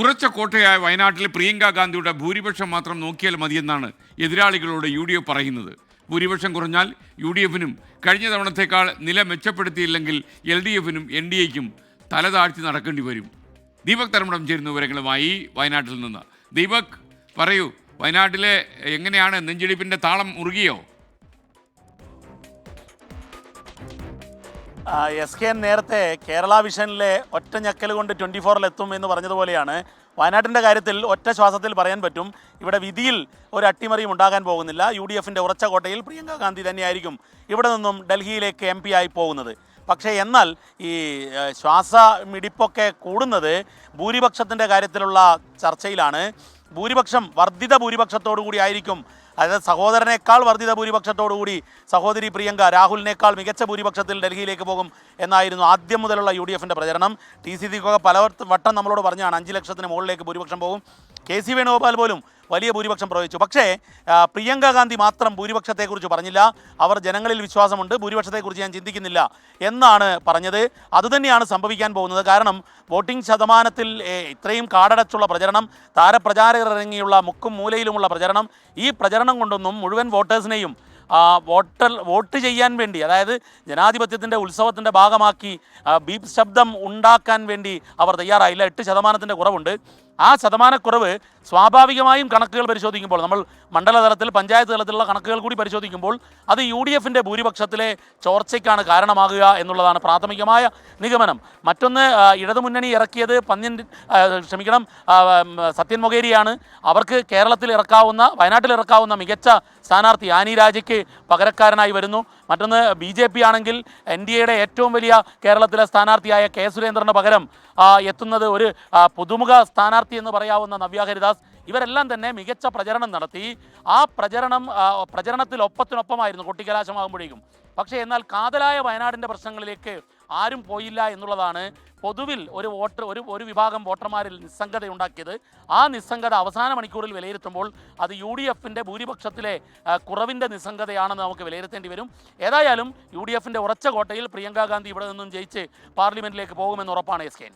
ഉറച്ച കോട്ടയായ വയനാട്ടിൽ പ്രിയങ്ക ഗാന്ധിയുടെ ഭൂരിപക്ഷം മാത്രം നോക്കിയാൽ മതിയെന്നാണ് എതിരാളികളോട് യു ഡി എഫ് പറയുന്നത്. ഭൂരിപക്ഷം കുറഞ്ഞാൽ യു ഡി എഫിനും കഴിഞ്ഞ തവണത്തേക്കാൾ നില മെച്ചപ്പെടുത്തിയില്ലെങ്കിൽ എൽ ഡി എഫിനും എൻ ഡി എക്കും തല താഴ്ത്തി നടക്കേണ്ടി വരും. ദീപക് തരമടം ചേരുന്ന വിവരങ്ങളുമായി വയനാട്ടിൽ നിന്ന്. ദീപക് പറയൂ വയനാട്ടിലെ എങ്ങനെയാണ് നെഞ്ചിടിപ്പിന്റെ താളം മുറുകിയോ? എസ് കെ നേരത്തെ കേരള വിഷനിലെ ഒറ്റ ഞക്കൽ കൊണ്ട് ട്വന്റി ഫോറിൽ എത്തും എന്ന് പറഞ്ഞതുപോലെയാണ്. വയനാട്ടിന്റെ കാര്യത്തിൽ ഒറ്റ ശ്വാസത്തിൽ പറയാൻ പറ്റും. ഇവിടെ വിധിയിൽ ഒരു അട്ടിമറിയും ഉണ്ടാകാൻ പോകുന്നില്ല. യു ഡി എഫിന്റെ ഉറച്ച കോട്ടയിൽ പ്രിയങ്ക ഗാന്ധി തന്നെയായിരിക്കും ഇവിടെ നിന്നും ഡൽഹിയിലേക്ക് എം പി ആയി പോകുന്നത്. പക്ഷേ എന്നാൽ ഈ ശ്വാസ മിടിപ്പൊക്കെ കൂടുന്നത് ഭൂരിപക്ഷത്തിന്റെ കാര്യത്തിലുള്ള ചർച്ചയിലാണ്. ഭൂരിപക്ഷം വർദ്ധിത ഭൂരിപക്ഷത്തോടു കൂടി ആയിരിക്കും അതായത് സഹോദരനേക്കാൾ വർദ്ധിത ഭൂരിപക്ഷത്തോടുകൂടി സഹോദരി പ്രിയങ്ക രാഹുലിനേക്കാൾ മികച്ച ഭൂരിപക്ഷത്തിൽ ഡൽഹിയിലേക്ക് പോകും എന്നായിരുന്നു ആദ്യം മുതലുള്ള യു ഡി എഫിന്റെ പ്രചരണം. ടി സി സിക്കൊക്കെ പല വട്ടം നമ്മളോട് പറഞ്ഞാണ് അഞ്ച് ലക്ഷത്തിന് മുകളിലേക്ക് ഭൂരിപക്ഷം പോകും. കെ സി വേണുഗോപാൽ പോലും വലിയ ഭൂരിപക്ഷം പ്രവഹിച്ചു. പക്ഷേ പ്രിയങ്ക ഗാന്ധി മാത്രം ഭൂരിപക്ഷത്തെക്കുറിച്ച് പറഞ്ഞില്ല. അവർ ജനങ്ങളിൽ വിശ്വാസമുണ്ട്. ഭൂരിപക്ഷത്തെക്കുറിച്ച് ഞാൻ ചിന്തിക്കുന്നില്ല എന്നാണ് പറഞ്ഞത്. അതുതന്നെയാണ് സംഭവിക്കാൻ പോകുന്നത്. കാരണം വോട്ടിംഗ് ശതമാനത്തിൽ ഇത്രയും കാടടച്ചുള്ള പ്രചരണം താരപ്രചാരകർ ഇറങ്ങിയുള്ള മുക്കും മൂലയിലുമുള്ള പ്രചരണം ഈ പ്രചരണം കൊണ്ടൊന്നും മുഴുവൻ വോട്ടേഴ്സിനെയും വോട്ടർ വോട്ട് ചെയ്യാൻ വേണ്ടി അതായത് ജനാധിപത്യത്തിന്റെ ഉത്സവത്തിന്റെ ഭാഗമാക്കി ബീപ് ശബ്ദം ഉണ്ടാക്കാൻ വേണ്ടി അവർ തയ്യാറായില്ല. എട്ട് ശതമാനത്തിന്റെ കുറവുണ്ട്. ആ ശതമാനക്കുറവ് സ്വാഭാവികമായും കണക്കുകൾ പരിശോധിക്കുമ്പോൾ നമ്മൾ മണ്ഡലതലത്തിൽ പഞ്ചായത്ത് തലത്തിലുള്ള കണക്കുകൾ കൂടി പരിശോധിക്കുമ്പോൾ അത് യു ഡി എഫിന്റെ ഭൂരിപക്ഷത്തിലെ ചോർച്ചയ്ക്കാണ് കാരണമാകുക എന്നുള്ളതാണ് പ്രാഥമികമായ നിഗമനം. മറ്റൊന്ന് ഇടതുമുന്നണി ഇറക്കിയത് പന്ന്യൻ ക്ഷമിക്കണം സത്യൻ മൊകേരിയാണ്. അവർക്ക് കേരളത്തിൽ ഇറക്കാവുന്ന വയനാട്ടിൽ ഇറക്കാവുന്ന മികച്ച സ്ഥാനാർത്ഥി ആനി രാജയ്ക്ക് പകരക്കാരനായി വരുന്നു. മറ്റൊന്ന് ബി ജെ പി ആണെങ്കിൽ എൻ ഡി എയുടെ ഏറ്റവും വലിയ കേരളത്തിലെ സ്ഥാനാർത്ഥിയായ കെ സുരേന്ദ്രന് പകരം എത്തുന്നത് ഒരു പുതുമുഖ സ്ഥാനാർത്ഥി എന്ന് പറയാവുന്ന നവ്യാഹരിദാസ് ഇവരെല്ലാം തന്നെ മികച്ച പ്രചരണം നടത്തി. ആ പ്രചരണം പ്രചരണത്തിൽ ഒപ്പത്തിനൊപ്പമായിരുന്നു കൊട്ടിക്കലാശമാകുമ്പോഴേക്കും. പക്ഷേ എന്നാൽ കാതലായ വയനാടിന്റെ പ്രശ്നങ്ങളിലേക്ക് ആരും പോയില്ല എന്നുള്ളതാണ് പൊതുവിൽ ഒരു വോട്ടർ ഒരു ഒരു വിഭാഗം വോട്ടർമാരിൽ നിസ്സംഗത ഉണ്ടാക്കിയത് ആ നിസ്സംഗത അവസാന മണിക്കൂറിൽ വിലയിരുത്തുമ്പോൾ അത് യു ഡി എഫിന്റെ ഭൂരിപക്ഷത്തിലെ കുറവിന്റെ നിസ്സംഗതയാണെന്ന് നമുക്ക് വിലയിരുത്തേണ്ടി വരും. ഏതായാലും യു ഡി എഫിന്റെ ഉറച്ച കോട്ടയിൽ പ്രിയങ്കാ ഗാന്ധി ഇവിടെ നിന്നും ജയിച്ച് പാർലമെന്റിലേക്ക് പോകുമെന്ന് ഉറപ്പാണ് എസ് കെ